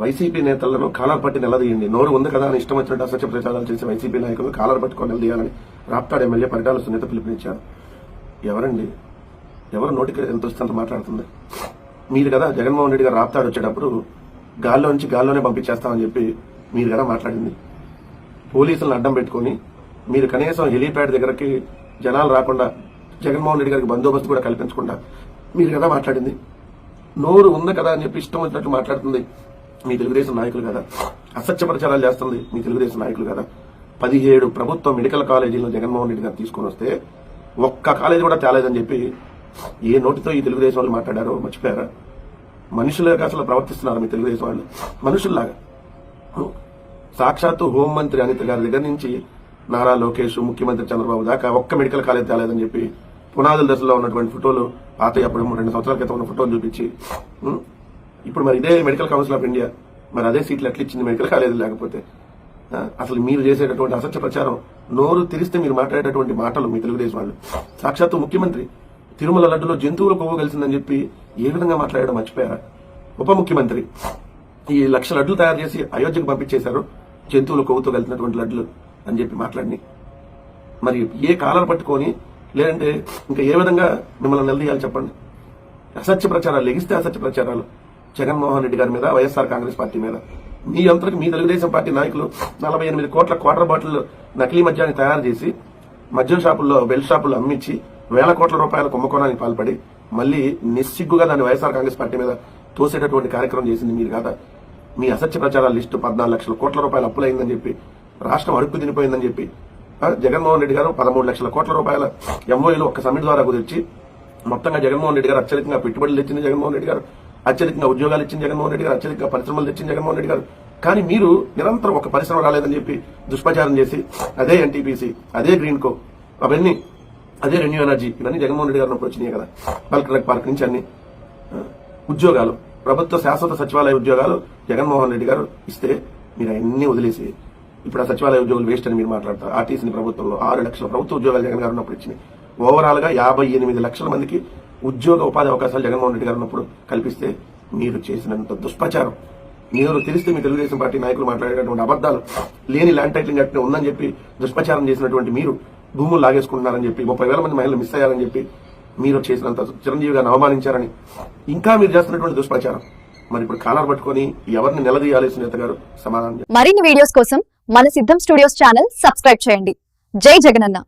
YCP నేతలను caller పట్టి నిలదీయండి. నోరు ఉంది కదా అని ఇష్టం వచ్చినట్టు అసత్య ప్రచారాలు చేసే వైసీపీ నాయకులను కాలర్ పట్టుకొని నిలదీయాలని రాప్తాడు ఎమ్మెల్యే పరిటాల సునీత పిలుపునిచ్చారు. ఎవరండి? ఎవరు నోటికి ఎంత వస్తే మాట్లాడుతుంది? మీరు కదా జగన్మోహన్ రెడ్డి గారు రాప్తాడు వచ్చేటప్పుడు గాల్లో నుంచి గాల్లోనే పంపించేస్తామని చెప్పి మీరు కదా మాట్లాడింది. పోలీసులను అడ్డం పెట్టుకొని మీరు కనీసం హెలీప్యాడ్ దగ్గరకి జనాలు రాకుండా జగన్మోహన్ రెడ్డి గారికి బందోబస్తు కూడా కల్పించకుండా మీరు కదా మాట్లాడింది. నోరు ఉంది కదా అని చెప్పి ఇష్టం వచ్చినట్టు మాట్లాడుతుంది. మీ తెలుగుదేశం నాయకులు కదా. అసత్య ప్రచారాలు చేస్తుంది మీ తెలుగుదేశం నాయకులు కదా. పదిహేడు ప్రభుత్వ మెడికల్ కాలేజీలను జగన్మోహన్ రెడ్డి గారు తీసుకొని వస్తే ఒక్క కాలేజీ కూడా తేలేదని చెప్పి ఏ నోటితో ఈ తెలుగుదేశం వాళ్ళు మాట్లాడారో మర్చిపోయారా? మనుషులుగా అసలు ప్రవర్తిస్తున్నారు మీ తెలుగుదేశం వాళ్ళు? మనుషుల్లాగా. సాక్షాత్తు హోంమంత్రి అనిత గారి దగ్గర నుంచి నారా లోకేష్ ముఖ్యమంత్రి చంద్రబాబు దాకా ఒక్క మెడికల్ కాలేజ్ తేలేదని చెప్పి పునాదుల దశలో ఉన్నటువంటి ఫోటోలు పాత అప్పుడు రెండు సంవత్సరాల క్రితం ఉన్న ఫోటోలు చూపించి ఇప్పుడు మరి ఇదే మెడికల్ కౌన్సిల్ ఆఫ్ ఇండియా మరి అదే సీట్లు ఎట్లా ఇచ్చింది మెడికల్ కాలేజ్ లేకపోతే? అసలు మీరు చేసేటటువంటి అసత్య ప్రచారం నోరు తెరిస్తే మీరు మాట్లాడేటటువంటి మాటలు మీ తెలుగుదేశం వాళ్ళు. సాక్షాత్తు ముఖ్యమంత్రి తిరుమల లడ్డులో జంతువుల కొవ్వు కలిసిందని చెప్పి ఏ విధంగా మాట్లాడడం మర్చిపోయారా? ఉప ముఖ్యమంత్రి ఈ లక్ష లడ్లు తయారు చేసి అయోధ్యకు పంపించేశారు జంతువుల కొవ్వుతో కలిసినటువంటి లడ్లు అని చెప్పి మాట్లాడి మరి ఏ కాలాలు పట్టుకొని లేదంటే ఇంకా ఏ విధంగా మిమ్మల్ని నిలదీయాలి చెప్పండి? అసత్య ప్రచారాలు లెగిస్తే అసత్య ప్రచారాలు. జగన్మోహన్ రెడ్డి గారి మీద వైఎస్ఆర్ కాంగ్రెస్ పార్టీ మీద. మీ అంతరికి మీ తెలుగుదేశం పార్టీ నాయకులు నలభై ఎనిమిది కోట్ల క్వార్టర్ బాటిల్ నకిలీ మద్యాన్ని తయారు చేసి మద్యం షాపుల్లో బెల్ షాపుల్లో అమ్మించి వేల కోట్ల రూపాయల కుంభకోణానికి పాల్పడి మళ్ళీ నిస్సిగ్గుగా దాన్ని వైఎస్ఆర్ కాంగ్రెస్ పార్టీ మీద తోసేటటువంటి కార్యక్రమం చేసింది మీరు కాదా? మీ అసత్య ప్రచారాల లిస్టు పద్నాలుగు లక్షల కోట్ల రూపాయలు అప్పులైందని చెప్పి రాష్ట్రం అడుక్కు తినిపోయిందని చెప్పి జగన్మోహన్ రెడ్డి గారు పదమూడు లక్షల కోట్ల రూపాయల ఎంఓఈలు ఒక్క సమ్మిట్ ద్వారా కుదిర్చి మొత్తంగా జగన్మోహన్ రెడ్డి గారు అత్యధికంగా పెట్టుబడులు తెచ్చింది జగన్మోహన్ రెడ్డి గారు. అత్యధికంగా ఉద్యోగాలు ఇచ్చింది జగన్మోహన్ రెడ్డి గారు అత్యధికంగా పరిశ్రమలు తెచ్చింది జగన్మోహన్ రెడ్డి గారు. కానీ మీరు నిరంతరం ఒక పరిశ్రమ రాలేదని చెప్పి దుష్ప్రచారం చేసి అదే ఎన్టీపీసీ అదే గ్రీన్ కో అవన్నీ అదే రెన్యూ ఎనర్జీ ఇవన్నీ జగన్మోహన్ రెడ్డి గారు వచ్చినాయి కదా. బల్క్ పార్క్ నుంచి అన్ని ఉద్యోగాలు ప్రభుత్వ శాశ్వత సచివాలయ ఉద్యోగాలు జగన్మోహన్ రెడ్డి గారు ఇస్తే మీరు అన్ని వదిలేసి ఇప్పుడు ఆ సచివాలయ ఉద్యోగులు వేస్ట్ అని మీరు మాట్లాడతారు. ఆర్టీసీని ప్రభుత్వంలో ఆరు లక్షల ప్రభుత్వ ఉద్యోగాలు జగన్ గారు ఉన్నప్పుడు ఇచ్చినాయి. ఓవరాల్గా యాభై ఎనిమిది లక్షల మందికి ఉద్యోగ ఉపాధి అవకాశాలు జగన్మోహన్ రెడ్డి గారు ఉన్నప్పుడు కల్పిస్తే మీరు చేసినంత దుష్ప్రచారం. మీరు తెలిస్తే మీ తెలుగుదేశం పార్టీ నాయకులు మాట్లాడేటటువంటి అబద్దాలు లేని ల్యాండ్ టైటిలింగ్ యాక్ట్ ఉందని చెప్పి దుష్ప్రచారం చేసినటువంటి మీరు భూములు లాగేసుకుంటున్నారని చెప్పి ముప్పై వేల మంది మహిళలు మిస్ అయ్యారని చెప్పి మీరు చేసినంత చిరంజీవి గారిని అవమానించారని ఇంకా మీరు చేస్తున్నటువంటి దుష్ప్రచారం. మరి ఇప్పుడు కాలర్ పట్టుకొని ఎవరిని నిలదీయాలి సునీత గారు? సమాధానం మరిన్ని వీడియోస్ కోసం మన సిద్ధం స్టూడియోస్ ఛానల్ సబ్స్క్రైబ్ చేయండి. జై జగనన్న.